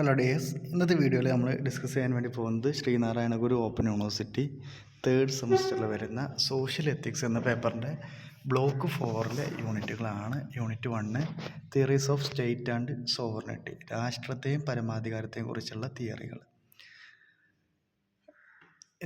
Hello days ഇന്നത്തെ വീഡിയോയിൽ നമ്മൾ ഡിസ്കസ് ചെയ്യാൻ വേണ്ടി പോകുന്നത് Sreenarayana Guru open university third സെമസ്റ്ററിൽ വരുന്ന സോഷ്യൽ എത്തിക്സ് എന്ന പേപ്പറിന്റെ ബ്ലോക്ക് ഫോറിലെ യൂണിറ്റുകളാണ് unit one theories of state and sovereignty രാഷ്ട്രത്തെയും പരമാധികാരത്തെയും കുറിച്ചുള്ള തിയറികൾ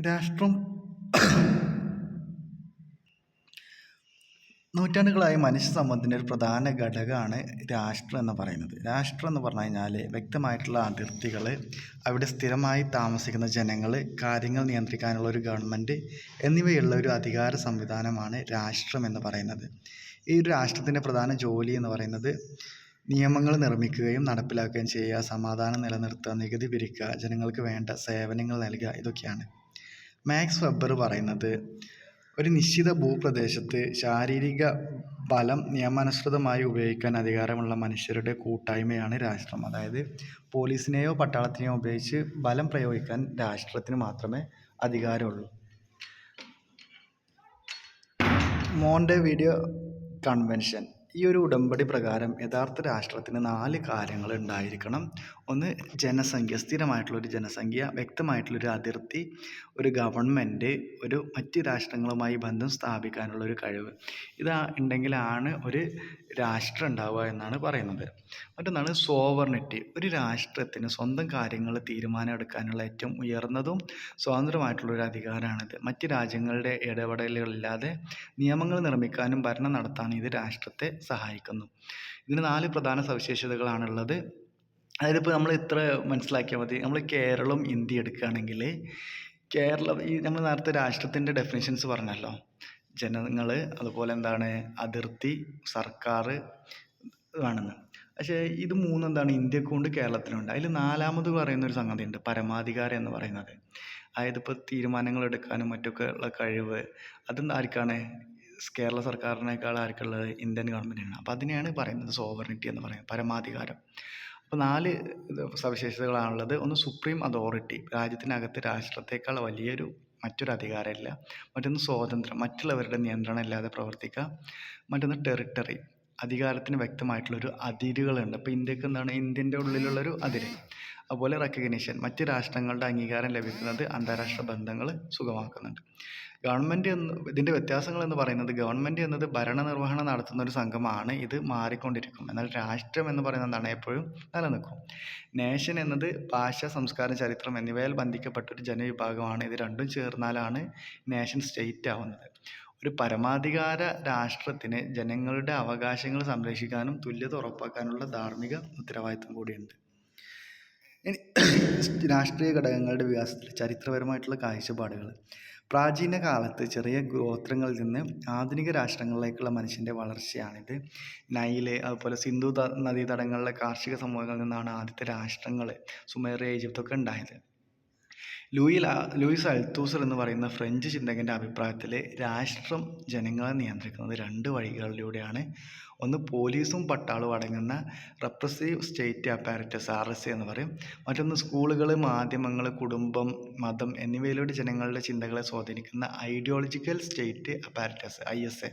രാഷ്ട്രം നൂറ്റാണ്ടുകളായി മനുഷ്യ സമൂഹത്തിന്റെ ഒരു പ്രധാന ഘടകമാണ് രാഷ്ട്രം എന്ന് പറയുന്നത്. രാഷ്ട്രം എന്ന് പറഞ്ഞു കഴിഞ്ഞാൽ വ്യക്തമായിട്ടുള്ള അതിർത്തികൾ അവിടെ സ്ഥിരമായി താമസിക്കുന്ന ജനങ്ങൾ കാര്യങ്ങൾ നിയന്ത്രിക്കാനുള്ള ഒരു ഗവൺമെന്റ് എന്നിവയുള്ള ഒരു അധികാര സംവിധാനമാണ് രാഷ്ട്രം എന്ന് പറയുന്നത്. ഈ ഒരു രാഷ്ട്രത്തിന്റെ പ്രധാന ജോലി എന്ന് പറയുന്നത് നിയമങ്ങൾ നിർമ്മിക്കുകയും നടപ്പിലാക്കുകയും ചെയ്യുക സമാധാനം നിലനിർത്തുക നികുതി പിരിക്കുക ജനങ്ങൾക്ക് വേണ്ട സേവനങ്ങൾ നൽകുക ഇതൊക്കെയാണ്. മാക്സ് വെബർ പറയുന്നത് ഒരു നിശ്ചിത ഭൂപ്രദേശത്ത് ശാരീരിക ബലം നിയമാനുസൃതമായി ഉപയോഗിക്കാൻ അധികാരമുള്ള മനുഷ്യരുടെ കൂട്ടായ്മയാണ് രാഷ്ട്രം. അതായത് പോലീസിനെയോ പട്ടാളത്തിനെയോ ഉപയോഗിച്ച് ബലം പ്രയോഗിക്കാൻ രാഷ്ട്രത്തിന് മാത്രമേ അധികാരമുള്ളൂ. Montevideo convention. ഈ ഒരു ഉടമ്പടി പ്രകാരം യഥാർത്ഥ രാഷ്ട്രത്തിന് നാല് കാര്യങ്ങൾ ഉണ്ടായിരിക്കണം. ഒന്ന് ജനസംഖ്യ. സ്ഥിരമായിട്ടുള്ളൊരു ജനസംഖ്യ വ്യക്തമായിട്ടുള്ളൊരു അതിർത്തി ഒരു ഗവൺമെന്റ് ഒരു മറ്റ് രാഷ്ട്രങ്ങളുമായി ബന്ധം സ്ഥാപിക്കാനുള്ള ഒരു കഴിവ്. ഇതാ ഉണ്ടെങ്കിലാണ് ഒരു രാഷ്ട്രം ഉണ്ടാവുക എന്നാണ് പറയുന്നത്. മറ്റൊന്നാണ് സോവർണിറ്റി ഒരു രാഷ്ട്രത്തിന് സ്വന്തം കാര്യങ്ങൾ തീരുമാനമെടുക്കാനുള്ള ഏറ്റവും ഉയർന്നതും സ്വതന്ത്രമായിട്ടുള്ളൊരു അധികാരമാണിത്. മറ്റ് രാജ്യങ്ങളുടെ ഇടപെടലുകളില്ലാതെ നിയമങ്ങൾ നിർമ്മിക്കാനും ഭരണം നടത്താനും ഇത് രാഷ്ട്രത്തെ സഹായിക്കുന്നു. ഇതിന് നാല് പ്രധാന സവിശേഷതകളാണുള്ളത്. അതായത് ഇപ്പോൾ നമ്മൾ ഇത്ര മനസ്സിലാക്കിയാൽ മതി. നമ്മൾ കേരളം ഇന്ത്യ എടുക്കുകയാണെങ്കിൽ കേരളം ഈ നമ്മൾ നേരത്തെ രാഷ്ട്രത്തിന്റെ ഡെഫിനിഷൻസ് പറഞ്ഞല്ലോ. ജനങ്ങൾ അതുപോലെ എന്താണ് അതിർത്തി സർക്കാർ ആണെന്ന് പക്ഷേ ഇത് മൂന്നെന്താണ് ഇന്ത്യക്കുണ്ട് കേരളത്തിനുണ്ട്. അതിൽ നാലാമത് പറയുന്ന ഒരു സംഗതി ഉണ്ട് പരമാധികാരം എന്ന് പറയുന്നത്. അതായത് ഇപ്പോൾ തീരുമാനങ്ങൾ എടുക്കാനും മറ്റൊക്കെ ഉള്ള കഴിവ് അത് ആർക്കാണ്? കേരള സർക്കാരിനേക്കാൾ ആർക്കുള്ളത് ഇന്ത്യൻ ഗവൺമെന്റിനാണ് അപ്പോൾ അതിനെയാണ് പറയുന്നത് സോവറിറ്റി എന്ന് പറയുന്നത് പരമാധികാരം. അപ്പോൾ നാല് സവിശേഷതകളാണുള്ളത്. ഒന്ന് സുപ്രീം അതോറിറ്റി രാജ്യത്തിനകത്ത് രാഷ്ട്രത്തേക്കാൾ വലിയൊരു മറ്റൊരു അധികാരമില്ല. മറ്റൊന്ന് സ്വാതന്ത്ര്യം മറ്റുള്ളവരുടെ നിയന്ത്രണം ഇല്ലാതെ പ്രവർത്തിക്കുക. മറ്റൊന്ന് ടെറിട്ടറി അധികാരത്തിന് വ്യക്തമായിട്ടുള്ളൊരു അതിരുകളുണ്ട്. അപ്പോൾ ഇന്ത്യയ്ക്ക് എന്താണ്? ഇന്ത്യന്റെ ഉള്ളിലുള്ളൊരു അതിര്. അതുപോലെ റെക്കഗ്നീഷൻ മറ്റ് രാഷ്ട്രങ്ങളുടെ അംഗീകാരം ലഭിക്കുന്നത് അന്താരാഷ്ട്ര ബന്ധങ്ങൾ സുഗമാക്കുന്നുണ്ട്. ഗവൺമെന്റ് എന്ന് ഇതിന്റെ വ്യത്യാസങ്ങൾ എന്ന് പറയുന്നത് ഗവൺമെന്റ് എന്നത് ഭരണനിർവഹണം നടത്തുന്ന ഒരു സംഘമാണ്. ഇത് മാറിക്കൊണ്ടിരിക്കും. എന്നാൽ രാഷ്ട്രം എന്ന് പറയുന്നത് എന്താണ്? എപ്പോഴും നിലനിൽക്കും. നേഷൻ എന്നത് ഭാഷ സംസ്കാരം ചരിത്രം എന്നിവയാൽ ബന്ധിക്കപ്പെട്ട ഒരു ജനവിഭാഗമാണ്. ഇത് രണ്ടും ചേർന്നാലാണ് നേഷൻ സ്റ്റേറ്റ് ആവുന്നത്. ഒരു പരമാധികാര രാഷ്ട്രത്തിന് ജനങ്ങളുടെ അവകാശങ്ങൾ സംരക്ഷിക്കാനും തുല്യത ഉറപ്പാക്കാനുള്ള ധാർമ്മിക ഉത്തരവാദിത്വം കൂടിയുണ്ട്. ഇനി രാഷ്ട്രീയ ഘടകങ്ങളുടെ വികാസത്തിൽ ചരിത്രപരമായിട്ടുള്ള കാഴ്ചപ്പാടുകൾ. പ്രാചീന കാലത്ത് ചെറിയ ഗോത്രങ്ങളിൽ നിന്ന് ആധുനിക രാഷ്ട്രങ്ങളിലേക്കുള്ള മനുഷ്യന്റെ വളർച്ചയാണിത്. നൈൽ അതുപോലെ സിന്ധു നദീതടങ്ങളിലെ കാർഷിക സമൂഹങ്ങളിൽ നിന്നാണ് ആദ്യത്തെ രാഷ്ട്രങ്ങൾ സുമേറിയ ഈജിപ്തൊക്കെ ഉണ്ടായത്. ലൂയിൽ ലൂയിസ് അൽത്തൂസർ എന്ന് പറയുന്ന ഫ്രഞ്ച് ചിന്തകന്റെ അഭിപ്രായത്തിൽ രാഷ്ട്രം ജനങ്ങളെ നിയന്ത്രിക്കുന്നത് രണ്ട് വഴികളിലൂടെയാണ്. ഒന്ന് പോലീസും പട്ടാളവും അടങ്ങുന്ന repressive state apparatus R S എന്ന് പറയും. മറ്റൊന്ന് സ്കൂളുകൾ മാധ്യമങ്ങൾ കുടുംബം മതം എന്നിവയിലൂടെ ജനങ്ങളുടെ ചിന്തകളെ സ്വാധീനിക്കുന്ന ideological state apparatus I S A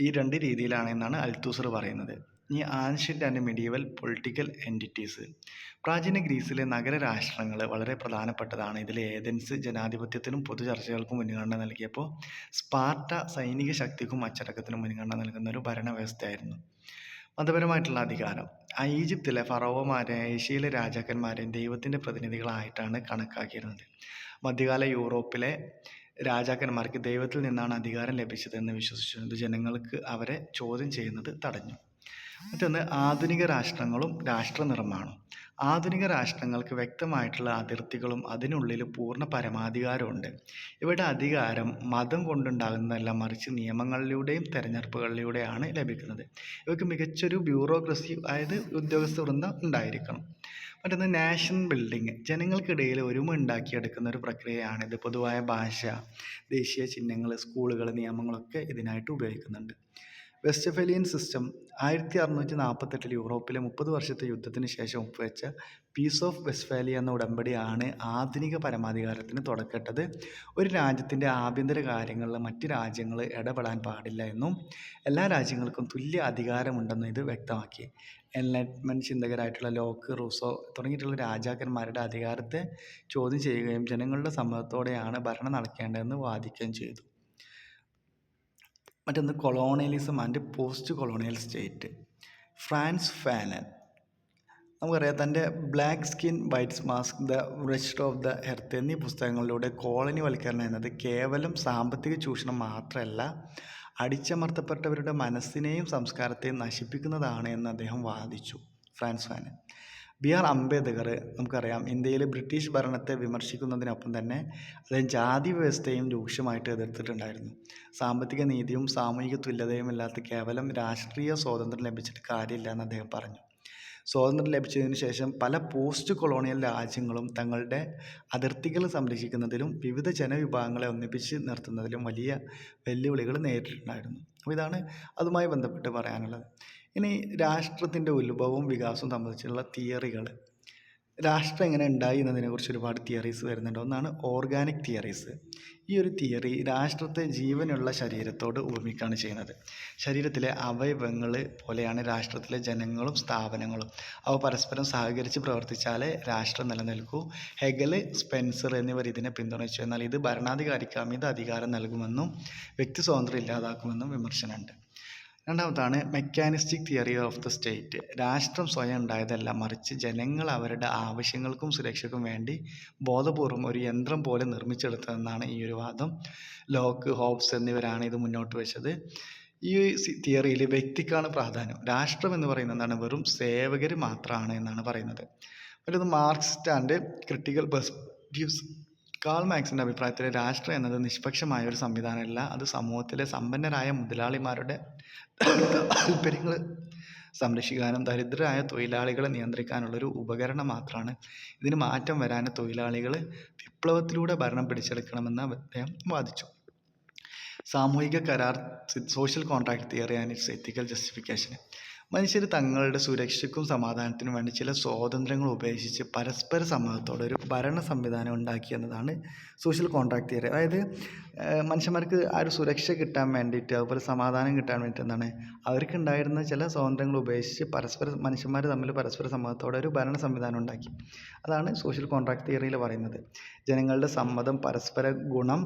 ഈ രണ്ട് രീതിയിലാണ് എന്നാണ് അൽത്തൂസർ പറയുന്നത്. ഇനി ancient and medieval political entities പ്രാചീന ഗ്രീസിലെ നഗര രാഷ്ട്രങ്ങൾ വളരെ പ്രധാനപ്പെട്ടതാണ്. ഇതിൽ ഏതൻസ് ജനാധിപത്യത്തിനും പൊതു ചർച്ചകൾക്കും മുൻഗണന നൽകിയപ്പോൾ സ്പാർട്ട സൈനിക ശക്തിക്കും അച്ചടക്കത്തിനും മുൻഗണന നൽകുന്ന ഒരു ഭരണവ്യവസ്ഥയായിരുന്നു. മതപരമായിട്ടുള്ള അധികാരം. ഈജിപ്തിലെ ഫറോവമാരെ ഏഷ്യയിലെ രാജാക്കന്മാരെയും ദൈവത്തിന്റെ പ്രതിനിധികളായിട്ടാണ് കണക്കാക്കിയിരുന്നത്. മധ്യകാല യൂറോപ്പിലെ രാജാക്കന്മാർക്ക് ദൈവത്തിൽ നിന്നാണ് അധികാരം ലഭിച്ചതെന്ന് വിശ്വസിച്ചു ഇത് ജനങ്ങൾക്ക് അവരെ ചോദ്യം ചെയ്യുന്നത് തടഞ്ഞു. മറ്റൊന്ന് ആധുനിക രാഷ്ട്രങ്ങളും രാഷ്ട്ര നിർമ്മാണം ആധുനിക രാഷ്ട്രങ്ങൾക്ക് വ്യക്തമായിട്ടുള്ള അതിർത്തികളും അതിനുള്ളിൽ പൂർണ പരമാധികാരമുണ്ട് ഇവിടെ അധികാരം മതം കൊണ്ടുണ്ടാകുന്നതല്ല മറിച്ച് നിയമങ്ങളിലൂടെയും തെരഞ്ഞെടുപ്പുകളിലൂടെയാണ് ലഭിക്കുന്നത്. ഇവയ്ക്ക് മികച്ചൊരു ബ്യൂറോക്രസി അതായത് ഉദ്യോഗസ്ഥ വൃന്ദം ഉണ്ടായിരിക്കണം. മറ്റൊന്ന് നാഷൻ ബിൽഡിംഗ്. ജനങ്ങൾക്കിടയിൽ ഒരുമ ഉണ്ടാക്കിയെടുക്കുന്ന ഒരു പ്രക്രിയയാണ് പ്രക്രിയയാണിത് പൊതുവായ ഭാഷ ദേശീയ ചിഹ്നങ്ങൾ സ്കൂളുകൾ നിയമങ്ങളൊക്കെ ഇതിനായിട്ട് ഉപയോഗിക്കുന്നുണ്ട്. വെസ്റ്റ്ഫേലിയൻ സിസ്റ്റം ആയിരത്തി അറുന്നൂറ്റി നാൽപ്പത്തെട്ടിൽ യൂറോപ്പിലെ മുപ്പത് വർഷത്തെ യുദ്ധത്തിന് ശേഷം ഒപ്പുവെച്ച പീസ് ഓഫ് വെസ്റ്റ്ഫാലിയ എന്ന ഉടമ്പടിയാണ് ആധുനിക പരമാധികാരത്തിന് തുടക്കട്ടത് ഒരു രാജ്യത്തിന്റെ ആഭ്യന്തര കാര്യങ്ങളിൽ മറ്റ് രാജ്യങ്ങൾ ഇടപെടാൻ പാടില്ല എന്നും എല്ലാ രാജ്യങ്ങൾക്കും തുല്യ അധികാരമുണ്ടെന്നും ഇത് വ്യക്തമാക്കി. എൻലൈറ്റ്മെന്റ് ചിന്തകരായിട്ടുള്ള ലോക്ക് റൂസോ തുടങ്ങിയിട്ടുള്ള രാജാക്കന്മാരുടെ അധികാരത്തെ ചോദ്യം ചെയ്യുകയും ജനങ്ങളുടെ സമ്മതത്തോടെയാണ് ഭരണം നടക്കേണ്ടതെന്ന് വാദിക്കുകയും ചെയ്തു. മറ്റൊന്ന് colonialism and post colonial state. Frantz Fanon. നമുക്കറിയാം തന്റെ black skin whites mask the rest of the earth എന്നീ പുസ്തകങ്ങളിലൂടെ കോളനി വൽക്കരണം എന്നത് കേവലം സാമ്പത്തിക ചൂഷണം മാത്രമല്ല അടിച്ചമർത്തപ്പെട്ടവരുടെ മനസ്സിനെയും സംസ്കാരത്തെയും നശിപ്പിക്കുന്നതാണ് എന്ന് അദ്ദേഹം വാദിച്ചു. Frantz Fanon. B R Ambedkar നമുക്കറിയാം ഇന്ത്യയിൽ ബ്രിട്ടീഷ് ഭരണത്തെ വിമർശിക്കുന്നതിനൊപ്പം തന്നെ അദ്ദേഹം ജാതി വ്യവസ്ഥയും രൂക്ഷമായിട്ട് എതിർത്തിട്ടുണ്ടായിരുന്നു. സാമ്പത്തിക നീതിയും സാമൂഹിക തുല്യതയും ഇല്ലാത്ത കേവലം രാഷ്ട്രീയ സ്വാതന്ത്ര്യം ലഭിച്ചിട്ട് കാര്യമില്ല എന്ന് അദ്ദേഹം പറഞ്ഞു. സ്വാതന്ത്ര്യം ലഭിച്ചതിന് ശേഷം പല പോസ്റ്റ് കൊളോണിയൽ രാജ്യങ്ങളും തങ്ങളുടെ അതിർത്തികൾ സംരക്ഷിക്കുന്നതിലും വിവിധ ജനവിഭാഗങ്ങളെ ഒന്നിപ്പിച്ച് നിർത്തുന്നതിലും വലിയ വെല്ലുവിളികൾ നേരിട്ടിട്ടുണ്ടായിരുന്നു. അപ്പോൾ ഇതാണ് അതുമായി ബന്ധപ്പെട്ട് പറയാനുള്ളത്. ഇനി രാഷ്ട്രത്തിന്റെ ഉത്ഭവവും വികാസവും സംബന്ധിച്ചുള്ള തിയറികൾ. രാഷ്ട്രം എങ്ങനെ ഉണ്ടായി എന്നതിനെക്കുറിച്ച് ഒരുപാട് തിയറീസ് വരുന്നുണ്ട്. ഒന്നാണ് ഓർഗാനിക് തിയറീസ്. ഈ ഒരു തിയറി രാഷ്ട്രത്തെ ജീവനുള്ള ശരീരത്തോട് ഉപമിക്കുകയാണ് ചെയ്യുന്നത്. ശരീരത്തിലെ അവയവങ്ങൾ പോലെയാണ് രാഷ്ട്രത്തിലെ ജനങ്ങളും സ്ഥാപനങ്ങളും. അവ പരസ്പരം സഹകരിച്ച് പ്രവർത്തിച്ചാലേ രാഷ്ട്രം നിലനിൽക്കൂ. ഹെഗൽ സ്പെൻസർ എന്നിവർ ഇതിനെ പിന്തുണച്ചു. എന്നാൽ ഇത് ഭരണാധികാരിക്ക് അമിത അധികാരം നൽകുമെന്നും വ്യക്തി സ്വാതന്ത്ര്യം ഇല്ലാതാക്കുമെന്നും വിമർശനമുണ്ട്. രണ്ടാമത്താണ് mechanistic theory of the state രാഷ്ട്രം സ്വയം ഉണ്ടായതല്ല മറിച്ച് ജനങ്ങൾ അവരുടെ ആവശ്യങ്ങൾക്കും സുരക്ഷയ്ക്കും വേണ്ടി ബോധപൂർവം ഒരു യന്ത്രം പോലെ നിർമ്മിച്ചെടുത്തതെന്നാണ് ഈ ഒരു വാദം. ലോക്ക് ഹോബ്സ് എന്നിവരാണ് ഇത് മുന്നോട്ട് വെച്ചത്. ഈ തിയറിയിൽ വ്യക്തിക്കാണ് പ്രാധാന്യം. രാഷ്ട്രം എന്ന് പറയുന്നത് എന്താണ്? വെറും സേവകർ മാത്രമാണ് എന്നാണ് പറയുന്നത്. മറ്റൊന്ന് Marxist and critical perspectives Karl മാക്സിന്റെ അഭിപ്രായത്തിൽ രാഷ്ട്രം എന്നത് നിഷ്പക്ഷമായ ഒരു സംവിധാനമല്ല. അത് സമൂഹത്തിലെ സമ്പന്നരായ മുതലാളിമാരുടെ താല്പര്യങ്ങൾ സംരക്ഷിക്കാനും ദരിദ്രരായ തൊഴിലാളികളെ നിയന്ത്രിക്കാനുള്ളൊരു ഉപകരണം മാത്രമാണ്. ഇതിന് മാറ്റം വരാൻ തൊഴിലാളികൾ വിപ്ലവത്തിലൂടെ ഭരണം പിടിച്ചെടുക്കണമെന്ന് അദ്ദേഹം വാദിച്ചു. സാമൂഹിക കരാർ social contract theory and its ethical justification മനുഷ്യർ തങ്ങളുടെ സുരക്ഷയ്ക്കും സമാധാനത്തിനും വേണ്ടി ചില സ്വാതന്ത്ര്യങ്ങൾ ഉപേക്ഷിച്ച് പരസ്പര സമ്മതത്തോടെ ഒരു ഭരണ സംവിധാനം ഉണ്ടാക്കി എന്നതാണ് സോഷ്യൽ കോൺട്രാക്ട് തിയറി അതായത് മനുഷ്യന്മാർക്ക് ആ ഒരു സുരക്ഷ കിട്ടാൻ വേണ്ടിയിട്ട് അതുപോലെ സമാധാനം കിട്ടാൻ വേണ്ടിയിട്ട് എന്താണ് അവർക്കുണ്ടായിരുന്ന ചില സ്വാതന്ത്ര്യങ്ങൾ ഉപേക്ഷിച്ച് പരസ്പര മനുഷ്യന്മാർ തമ്മിൽ പരസ്പര സമ്മതത്തോടെ ഒരു ഭരണ സംവിധാനം ഉണ്ടാക്കി. അതാണ് സോഷ്യൽ കോൺട്രാക്ട് തിയറിയിൽ പറയുന്നത്. ജനങ്ങളുടെ സമ്മതം പരസ്പര ഗുണം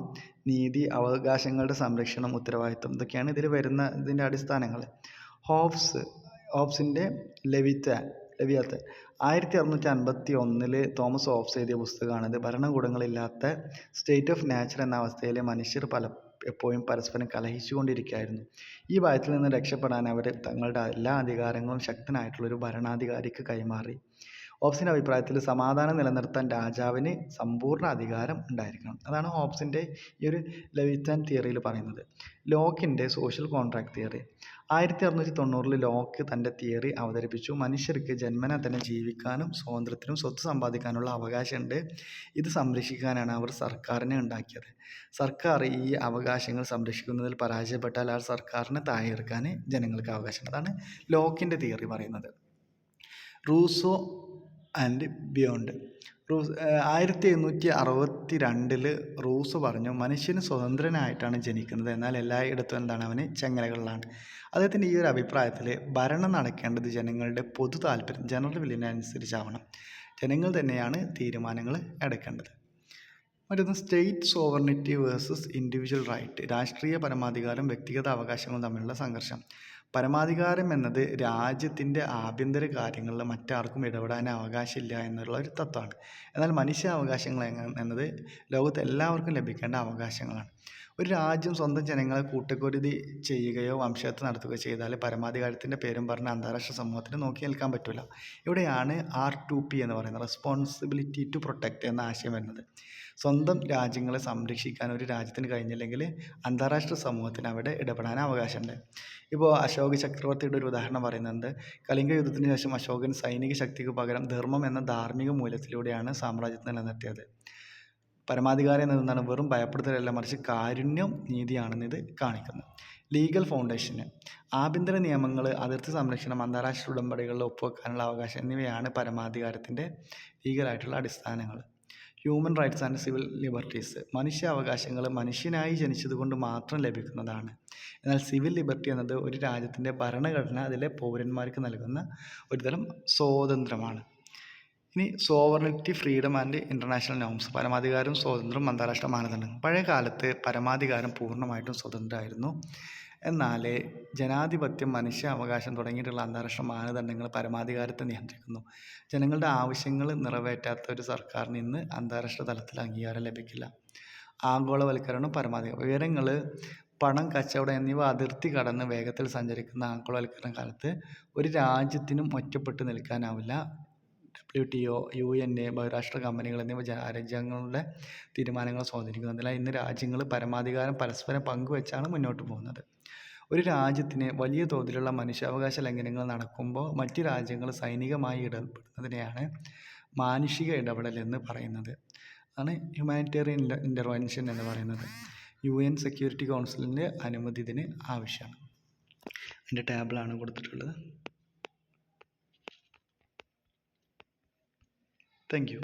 നീതി അവകാശങ്ങളുടെ സംരക്ഷണം ഉത്തരവാദിത്വം ഇതൊക്കെയാണ് ഇതിൽ വരുന്ന ഇതിന്റെ അടിസ്ഥാനങ്ങൾ ഹോബ്സ് ഹോബ്സിന്റെ ലെവിറ്റാൻ ലവിയാത്ത. ആയിരത്തി അറുന്നൂറ്റി അൻപത്തി ഒന്നിൽ തോമസ് ഹോബ്സ് എഴുതിയ പുസ്തകമാണിത്. ഭരണകൂടങ്ങളില്ലാത്ത സ്റ്റേറ്റ് ഓഫ് നാച്ചർ എന്ന അവസ്ഥയിലെ മനുഷ്യർ പല എപ്പോഴും പരസ്പരം കലഹിച്ചുകൊണ്ടിരിക്കുകയായിരുന്നു. ഈ ഭയത്തിൽ നിന്ന് രക്ഷപ്പെടാൻ അവർ തങ്ങളുടെ എല്ലാ അധികാരങ്ങളും ശക്തനായിട്ടുള്ളൊരു ഭരണാധികാരിക്ക് കൈമാറി. ഹോബ്സിന്റെ അഭിപ്രായത്തിൽ സമാധാനം നിലനിർത്താൻ രാജാവിന് സമ്പൂർണ അധികാരം ഉണ്ടായിരിക്കണം. അതാണ് ഹോബ്സിന്റെ ഈ ഒരു ലെവിറ്റാൻ തിയറിയിൽ പറയുന്നത്. ലോക്കിന്റെ സോഷ്യൽ കോൺട്രാക്ട് തിയറി ആയിരത്തി അറുന്നൂറ്റി തൊണ്ണൂറിൽ ലോക്ക് തന്റെ തിയറി അവതരിപ്പിച്ചു. മനുഷ്യർക്ക് ജന്മന തന്നെ ജീവിക്കാനും സ്വാതന്ത്ര്യത്തിനും സ്വത്ത് സമ്പാദിക്കാനുള്ള അവകാശമുണ്ട്. ഇത് സംരക്ഷിക്കാനാണ് അവർ സർക്കാരിനെ ഉണ്ടാക്കിയത്. സർക്കാർ ഈ അവകാശങ്ങൾ സംരക്ഷിക്കുന്നതിൽ പരാജയപ്പെട്ടാൽ ആ സർക്കാരിനെ താഴെ ജനങ്ങൾക്ക് അവകാശമുണ്ട്. അതാണ് ലോക്കിന്റെ തിയറി പറയുന്നത്. റൂസോ ആൻഡ് ബിയോണ്ട് റൂസ് ആയിരത്തി എണ്ണൂറ്റി അറുപത്തി രണ്ടിൽ റൂസ് പറഞ്ഞു മനുഷ്യന് സ്വതന്ത്രനായിട്ടാണ് ജനിക്കുന്നത്. എന്നാൽ എല്ലായിടത്തും എന്താണ് അവന് ചങ്ങലകളിലാണ്. അദ്ദേഹത്തിന്റെ ഈ ഒരു അഭിപ്രായത്തിൽ ഭരണം നടക്കേണ്ടത് ജനങ്ങളുടെ പൊതു താല്പര്യം ജനറൽ വില്ലിനനുസരിച്ചാവണം ജനങ്ങൾ തന്നെയാണ് തീരുമാനങ്ങൾ എടുക്കേണ്ടത്. മറ്റൊന്ന് state sovereignty versus individual right രാഷ്ട്രീയ പരമാധികാരം വ്യക്തിഗത അവകാശങ്ങൾ തമ്മിലുള്ള സംഘർഷം. പരമാധികാരം എന്നത് രാജ്യത്തിന്റെ ആഭ്യന്തര കാര്യങ്ങളിൽ മറ്റാർക്കും ഇടപെടാൻ അവകാശമില്ല എന്നുള്ള ഒരു തത്വമാണ് എന്നാൽ മനുഷ്യ അവകാശങ്ങൾ എന്നത് ലോകത്ത് എല്ലാവർക്കും ലഭിക്കേണ്ട അവകാശങ്ങളാണ്. ഒരു രാജ്യം സ്വന്തം ജനങ്ങളെ കൂട്ടക്കുരുതി ചെയ്യുകയോ വംശഹത്യ നടത്തുകയോ ചെയ്താൽ പരമാധികാരത്തിന്റെ പേരും പറഞ്ഞ് അന്താരാഷ്ട്ര സമൂഹത്തിന് നോക്കി നിൽക്കാൻ പറ്റില്ല. ഇവിടെയാണ് ആർ ടു പി എന്ന് പറയുന്നത് റെസ്പോൺസിബിലിറ്റി ടു പ്രൊട്ടക്റ്റ് എന്ന ആശയം വരുന്നത്. സ്വന്തം രാജ്യങ്ങളെ സംരക്ഷിക്കാൻ ഒരു രാജ്യത്തിന് കഴിഞ്ഞില്ലെങ്കിൽ അന്താരാഷ്ട്ര സമൂഹത്തിന് അവിടെ ഇടപെടാൻ അവകാശമുണ്ട്. ഇപ്പോൾ അശോക ചക്രവർത്തിയുടെ ഒരു ഉദാഹരണം പറയുന്നുണ്ട്. കലിംഗ യുദ്ധത്തിന് ശേഷം അശോകൻ സൈനിക ശക്തിക്ക് പകരം ധർമ്മം എന്ന ധാർമ്മിക മൂല്യത്തിലൂടെയാണ് സാമ്രാജ്യത്തെ നിലനിർത്തിയത്. പരമാധികാരം എന്നത് എന്താണ് വെറും ഭയപ്പെടുത്തലല്ല മറിച്ച് കാരുണ്യം നീതിയാണെന്ന് ഇത് കാണിക്കുന്നു. ലീഗൽ ഫൗണ്ടേഷന് ആഭ്യന്തര നിയമങ്ങൾ അതിർത്തി സംരക്ഷണം അന്താരാഷ്ട്ര ഉടമ്പടികളിൽ ഒപ്പുവെക്കാനുള്ള അവകാശം എന്നിവയാണ് പരമാധികാരത്തിന്റെ ലീഗലായിട്ടുള്ള അടിസ്ഥാനങ്ങൾ. Human rights and civil liberties മനുഷ്യാവകാശങ്ങൾ മനുഷ്യനായി ജനിച്ചതുകൊണ്ട് മാത്രം ലഭിക്കുന്നതാണ്. എന്നാൽ സിവിൽ ലിബർട്ടി എന്നത് ഒരു രാജ്യത്തിന്റെ ഭരണഘടന അതിലെ പൗരന്മാർക്ക് നൽകുന്ന ഒരുതരം സ്വാതന്ത്ര്യമാണ്. ഇനി sovereignty freedom and international norms പരമാധികാരം സ്വാതന്ത്ര്യം അന്താരാഷ്ട്ര മാനദണ്ഡം പഴയ കാലത്ത് പരമാധികാരം പൂർണമായിട്ടും സ്വതന്ത്രമായിരുന്നു. എന്നാൽ ജനാധിപത്യം മനുഷ്യ അവകാശം തുടങ്ങിയിട്ടുള്ള അന്താരാഷ്ട്ര മാനദണ്ഡങ്ങൾ പരമാധികാരത്തെ നിയന്ത്രിക്കുന്നു. ജനങ്ങളുടെ ആവശ്യങ്ങൾ നിറവേറ്റാത്ത ഒരു സർക്കാരിന് ഇന്ന് അന്താരാഷ്ട്ര തലത്തിൽ അംഗീകാരം ലഭിക്കില്ല. ആഗോളവൽക്കരണം പരമാധികാരം വിവരങ്ങൾ പണം കച്ചവടം എന്നിവ അതിർത്തി കടന്ന് വേഗത്തിൽ സഞ്ചരിക്കുന്ന ആഗോളവൽക്കരണ കാലത്ത് ഒരു രാജ്യത്തിനും ഒറ്റപ്പെട്ട് നിൽക്കാനാവില്ല. W T O U N A ബഹുരാഷ്ട്ര കമ്പനികൾ എന്നിവ രാജ്യങ്ങളുടെ തീരുമാനങ്ങൾ സ്വാധീനിക്കുന്നു. അതിനാൽ ഇന്ന് രാജ്യങ്ങൾ പരമാധികാരം പരസ്പരം പങ്കുവെച്ചാണ് മുന്നോട്ട് പോകുന്നത്. ഒരു രാജ്യത്തിന് വലിയ തോതിലുള്ള മനുഷ്യാവകാശ ലംഘനങ്ങൾ നടക്കുമ്പോൾ മറ്റ് രാജ്യങ്ങൾ സൈനികമായി ഇടപെടുന്നതിനെയാണ് മാനുഷിക ഇടപെടൽ എന്ന് പറയുന്നത്. ആണ് ഹ്യൂമാനിറ്റേറിയൻ ഇന്റർവെൻഷൻ എന്ന് പറയുന്നത്. യു എൻ സെക്യൂരിറ്റി കൗൺസിലിന്റെ അനുമതി ഇതിന് ആവശ്യമാണ്. അതിന്റെ ടേബിളാണ് കൊടുത്തിട്ടുള്ളത്. Thank you